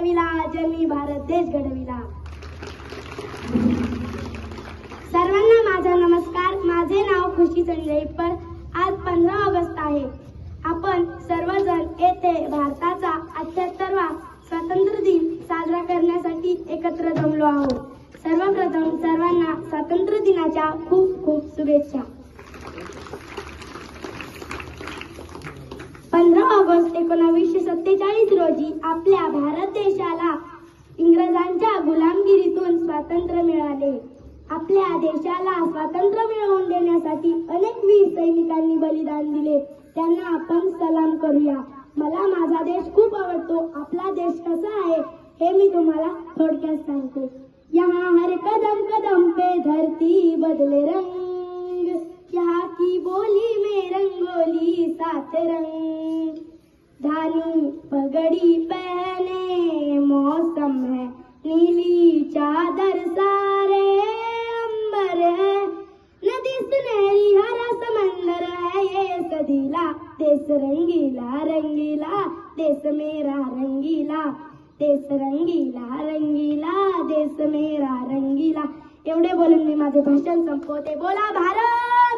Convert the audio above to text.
घडविला ज्यांनी भारत देश घडविला सर्वांना माझा नमस्कार. माझे नाव खुशी संजय इप्पर आज पंधरा ऑगस्ट आहे. आपण सर्वजण येथे भारताचा अठ्याहत्तरवा स्वातंत्र्य दिन साजरा करण्यासाठी एकत्र जमलो आहोत. सर्वप्रथम सर्वांना स्वातंत्र्य दिनाच्या खूप खूप शुभेच्छा पंधरा ऑगस्ट एकोणावीसशे सत्तेचाळीस रोजी आपल्या भारत देशाला इंग्रजांच्या गुलामगिरीतून स्वातंत्र्य मिळाले. आपल्या देशाला स्वातंत्र्य मिळवून देण्यासाठी अनेक वीर सैनिकांनी बलिदान दिले. त्यांना आपण सलाम करूया. मला माझा देश खूप आवडतो. आपला देश कसा आहे हे मी तुम्हाला थोडक्यात सांगते. यहाँ हर कदम कदम पे धरती बदले रंग. यहाँ की बोली में रंगोली सात रंग. धानी पगड़ी पहने मौसम है नीली चादर सारे अंबर है। नदी सुनहरी हरा समंदर है ये सदीला देश रंगीला रंगीला देश मेरा रंगीला देश रंगीला रंगीला देश मेरा रंगीला। एवढे बोलून मी माझे भाषण संपवते. बोला भारत!